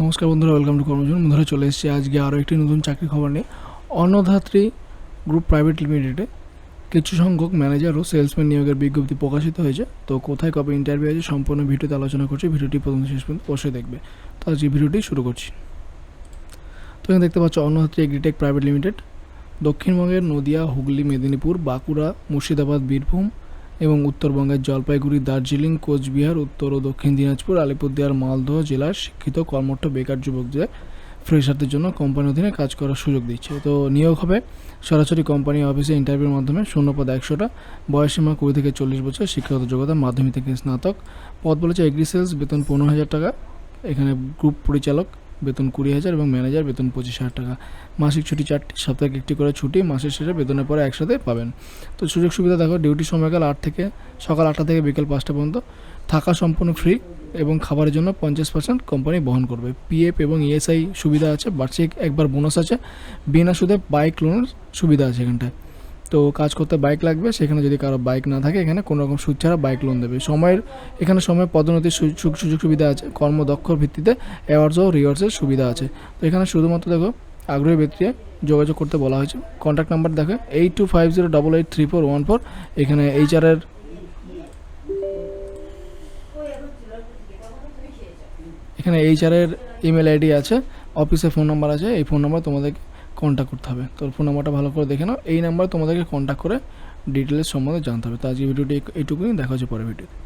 নমস্কার বন্ধুরা welcome to কর্মজন বন্ধুরা, চলে এসেছি আজকে আরও একটি নতুন চাকরি খবর নিয়ে। অন্নধাত্রী গ্রুপ প্রাইভেট লিমিটেডে কিছু সংখ্যক ম্যানেজার ও সেলসম্যান নিয়োগের বিজ্ঞপ্তি প্রকাশিত হয়েছে। তো কোথায় কবে ইন্টারভিউ আছে, সম্পূর্ণ ভিডিওতে আলোচনা করছি, ভিডিওটি প্রথম শেষ পর্যন্ত অবশ্যই দেখবে। তো আজকে ভিডিওটি শুরু করছি। তো এখানে দেখতে পাচ্ছ, অন্নধাত্রী এগ্রিটেক প্রাইভেট লিমিটেড দক্ষিণবঙ্গের নদিয়া, হুগলি, মেদিনীপুর, বাঁকুড়া, মুর্শিদাবাদ, বীরভূম এবং উত্তরবঙ্গের জলপাইগুড়ি, দার্জিলিং, কোচবিহার, উত্তর ও দক্ষিণ দিনাজপুর, আলিপুরদুয়ার, মালদহ জেলার শিক্ষিত কর্মঠ বেকার যুবকদের ফ্রেশারদের জন্য কোম্পানি অধীনে কাজ করার সুযোগ দিচ্ছে। তো নিয়োগ হবে সরাসরি কোম্পানি অফিসে ইন্টারভিউর মাধ্যমে শূন্যপদ একশোটা বয়সীমা কুড়ি থেকে চল্লিশ বছর, শিক্ষাগত যোগ্যতা মাধ্যমিক থেকে স্নাতক, পদ বলেছে এগ্রি সেলস বেতন পনেরো হাজার টাকা, এখানে গ্রুপ পরিচালক বেতন কুড়ি হাজার এবং ম্যানেজার বেতন পঁচিশ হাজার টাকা। মাসিক ছুটি চারটি সপ্তাহে একটি করে ছুটি, মাসের শেষে বেতনের পরে একসাথে পাবেন। তো সুযোগ সুবিধা দেখো, ডিউটি সময়কাল আট থেকে, সকাল আটটা থেকে বিকেল পাঁচটা পর্যন্ত। থাকা সম্পূর্ণ ফ্রি এবং খাবারের জন্য পঞ্চাশ পার্সেন্ট কোম্পানি বহন করবে। পিএফ এবং ইএসআই সুবিধা আছে, বার্ষিক একবার বোনাস আছে। বিনা সুদে বাইক লোনের সুবিধা আছে এখানটায়। তো কাজ করতে বাইক লাগবে, সেখানে যদি কারও বাইক না থাকে, এখানে কোনো রকম সুদ ছাড়া বাইক লোন দেবে। সময়ের, এখানে সময় পদোন্নতির সুযোগ সুবিধা আছে, কর্মদক্ষর ভিত্তিতে অ্যাওয়ার্ডস ও রিওয়ার্ডসের সুবিধা আছে। তো এখানে শুধুমাত্র দেখো, আগ্রহী ব্যক্তিকে যোগাযোগ করতে বলা হয়েছে। কন্ট্যাক্ট নাম্বার দেখো eight two five zero double eight three four one four এখানে এইচআরের এখানে এইচআরের ইমেল আইডি আছে অফিসে ফোন নাম্বার আছে, এই ফোন নাম্বার তোমাদেরকে কন্ট্যাক্ট করতে হবে। তোর ফোন নাম্বারটা ভালো করে দেখে নাও। এই নাম্বারে তোমাদেরকে কন্ট্যাক্ট করে ডিটেলস সম্বন্ধে জানতে হবে। তো আজকে ভিডিওটি এইটুকুই। দেখা হচ্ছে পরে ভিডিওতে